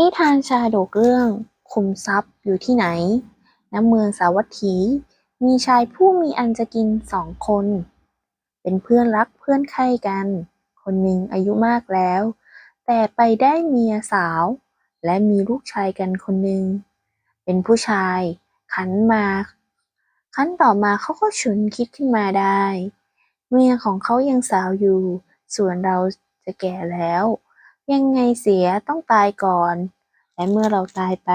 นิทานชาดกเรื่องขุมทรัพย์อยู่ที่ไหน ณ เมืองสาวัตถี มีชายผู้มีอันจะกินสองคน เป็นเพื่อนรักเพื่อนใคร่กัน คนหนึ่งอายุมากแล้ว แต่ไปได้เมียสาว และมีลูกชายกันคนหนึ่ง เป็นผู้ชาย ขันมา ขันต่อมาเขาก็ฉุนคิดขึ้นมาได้ เมียของเขายังสาวอยู่ ส่วนเราจะแก่แล้ว ยังไงเสียต้องตายก่อน และเมื่อเราตายไป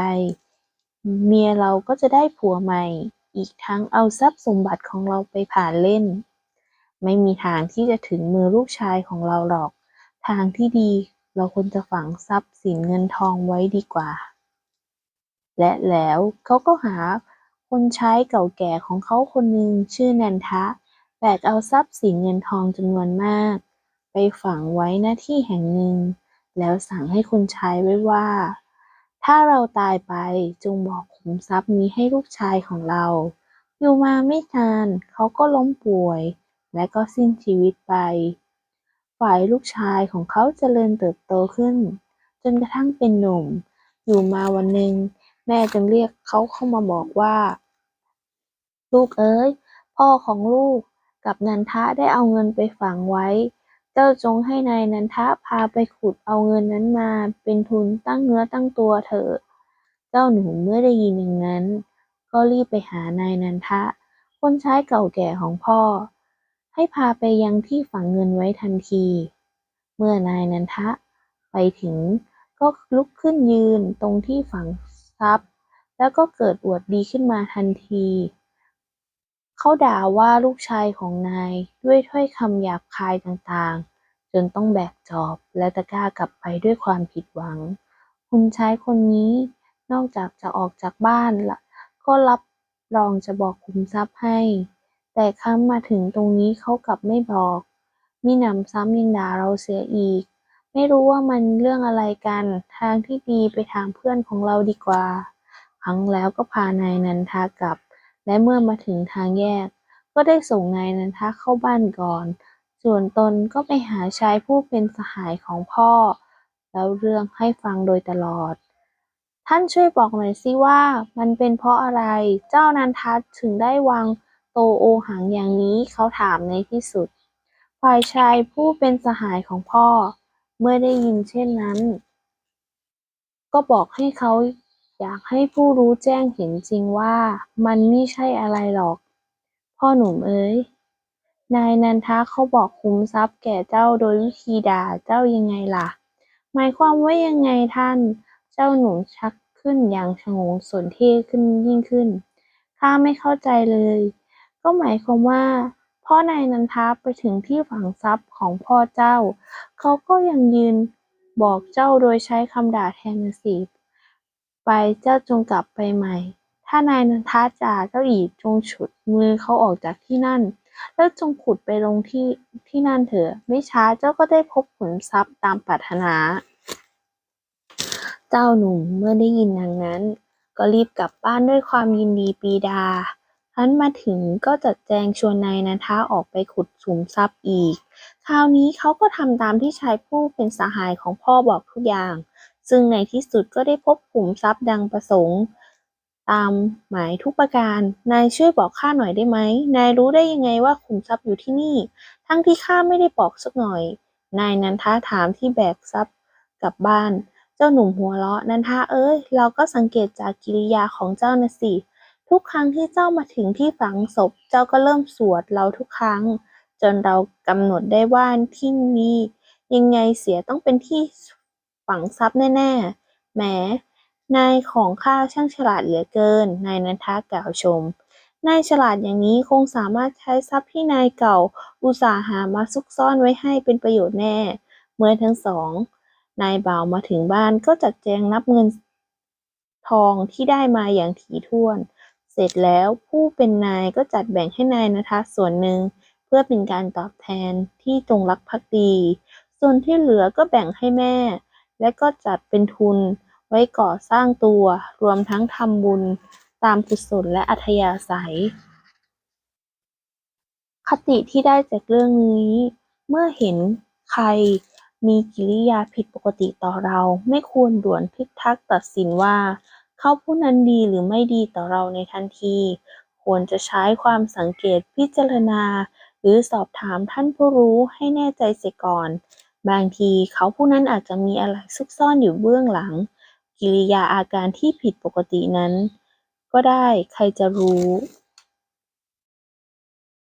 เมียเราก็จะได้ผัวใหม่ อีกทั้งเอาทรัพย์สมบัติของเราไปผ่านเล่น ไม่มีทางที่จะถึงมือลูกชายของเราหรอก ทางที่ดีเราควรจะฝังทรัพย์สินเงินทองไว้ดีกว่า และแล้วเขาก็หาคนใช้เก่าแก่ของเขาคนหนึ่งชื่อนันทะ แบกเอาทรัพย์สินเงินทองจำนวนมาก ไปฝังไว้ณที่แห่งหนึ่ง แล้วสั่งให้คนใช้ไว้ว่า ถ้าเราตายไปจงบอกขุมทรัพย์นี้ให้ลูกชายของเรา อยู่มาไม่นานเขาก็ล้มป่วย และก็สิ้นชีวิตไป ฝ่ายลูกชายของเขาเจริญเติบโตขึ้น จนกระทั่งเป็นหนุ่ม อยู่มาวันหนึ่งแม่จึงเรียกเขาเข้ามาบอกว่า ลูกเอ๋ยพ่อของลูกกับนันทะได้เอาเงินไปฝังไว้ เจ้าจงให้นายนันทะพาไปขุดเอาเงินนั้นมา เป็นทุนตั้งเนื้อตั้งตัวเถิดเจ้าหนูเมื่อได้ยินอย่างนั้น ก็รีบไปหานายนันทะ คนใช้เก่าแก่ของพ่อ ให้พาไปยังที่ฝังเงินไว้ทันที เมื่อนายนันทะ ไปถึงก็ลุกขึ้นยืนตรงที่ฝังทรัพย์ แล้วก็เกิดอวดดีขึ้นมาทันที เขาด่าว่าลูกชายของนายด้วยถ้อยคำหยาบคายต่างๆ จนต้องแบกจอบและตะกร้ากลับไปด้วยความผิดหวัง คุณชายคนนี้นอกจากจะออกจากบ้านละก็รับรองจะบอกขุมทรัพย์ให้ แต่ครั้งมาถึงตรงนี้เขากลับไม่บอกมีหนำซ้ำยังด่าเราเสียอีก ไม่รู้ว่ามันเรื่องอะไรกัน ทางที่ดีไปถามเพื่อนของเราดีกว่า ครั้งแล้วก็พานายนันทากลับ และเมื่อมาถึงทางแยก ก็ได้ส่งนายนันทะเข้าบ้านก่อน ส่วนตนก็ไปหาชายผู้เป็นสหายของพ่อ แล้วเรื่องให้ฟังโดยตลอด ท่านช่วยบอกหน่อยสิว่ามันเป็นเพราะอะไรเจ้านันทัศน์ถึงได้วางโตโอหังอย่างนี้เขาถามในที่สุด ฝ่ายชายผู้เป็นสหายของพ่อ เมื่อได้ยินเช่นนั้น ก็บอกให้เขา อยากให้ผู้รู้แจ้งเห็นจริงว่ามันมิใช่อะไรหรอก พ่อหนุ่มเอ๋ยนายนันทะเขาบอกคุ้มทรัพย์แก่เจ้าโดยวิธีด่าเจ้ายังไงล่ะ หมายความว่ายังไงท่าน เจ้าหนุ่มชักขึ้นอย่างชงนสนเท่ขึ้นยิ่งขึ้น ข้าไม่เข้าใจเลย ก็หมายความว่าพ่อนายนันทะไปถึงที่ฝังทรัพย์ของพ่อเจ้า เขาก็ยังยืนบอกเจ้าโดยใช้คำด่าแทนสิ ไปเจ้าจงกลับไปใหม่ ถ้านายนันทะจ่าเจ้าอีกจงฉุดมือเขาออกจากที่นั่น แล้วจงขุดไปลงที่ที่นั่นเถอะ ไม่ช้าเจ้าก็ได้พบขุมทรัพย์ตามปรารถนา เจ้าหนุ่มเมื่อได้ยินดังนั้น ก็รีบกลับบ้านด้วยความยินดีปีดาครั้นมาถึงก็จัดแจงชวนนายนันทะออกไปขุดขุมทรัพย์อีก คราวนี้เขาก็ทำตามที่ชายผู้เป็นสหายของพ่อบอกทุกอย่าง ซึ่งในที่สุดก็ได้พบขุมทรัพย์ดังประสงค์ ตามหมายทุกประการ นายช่วยบอกข้าหน่อยได้ไหม นายรู้ได้ยังไงว่าขุมทรัพย์อยู่ที่นี่ ทั้งที่ข้าไม่ได้บอกสักหน่อย นายนันทะถามที่แบกทรัพย์กลับบ้าน เจ้าหนุ่มหัวเราะนันทะเอ้ย เราก็สังเกตจากกิริยาของเจ้านะสิ ทุกครั้งที่เจ้ามาถึงที่ฝังศพ เจ้าก็เริ่มสวดเราทุกครั้ง จนเรากำหนดได้ว่าที่นี้ยังไงเสียต้องเป็นที่ ฝังทรัพย์แน่ๆแหมนายของข้าช่างฉลาดเหลือเกินนายนันทากล่าวชมนายฉลาดอย่างนี้คงสามารถใช้ทรัพย์ที่นายเก่า อุตสาหามาซุกซ่อนไว้ให้เป็นประโยชน์แน่ เมื่อทั้งสองนายบ่าวมาถึงบ้านก็จัดแจงนับเงินทองที่ได้มาอย่างถี่ถ้วน เสร็จแล้วผู้เป็นนายก็จัดแบ่งให้นายนทัศน์ส่วนหนึ่ง เพื่อเป็นการตอบแทนที่จงรักภักดี ส่วนที่เหลือก็แบ่งให้แม่ และก็จัดเป็นทุนไว้ก่อสร้างตัว รวมทั้งทำบุญตามกุศลและอัธยาศัย คติที่ได้จากเรื่องนี้ เมื่อเห็นใครมีกิริยาผิดปกติต่อเรา ไม่ควรด่วนทึกทักตัดสินว่า เขาผู้นั้นดีหรือไม่ดีต่อเราในทันที ควรจะใช้ความสังเกตพิจารณา หรือสอบถามท่านผู้รู้ให้แน่ใจเสียก่อน บางทีเขาผู้นั้นอาจจะมีอะไรซุกซ่อนอยู่เบื้องหลัง กิริยาอาการที่ผิดปกตินั้น ก็ได้ใครจะรู้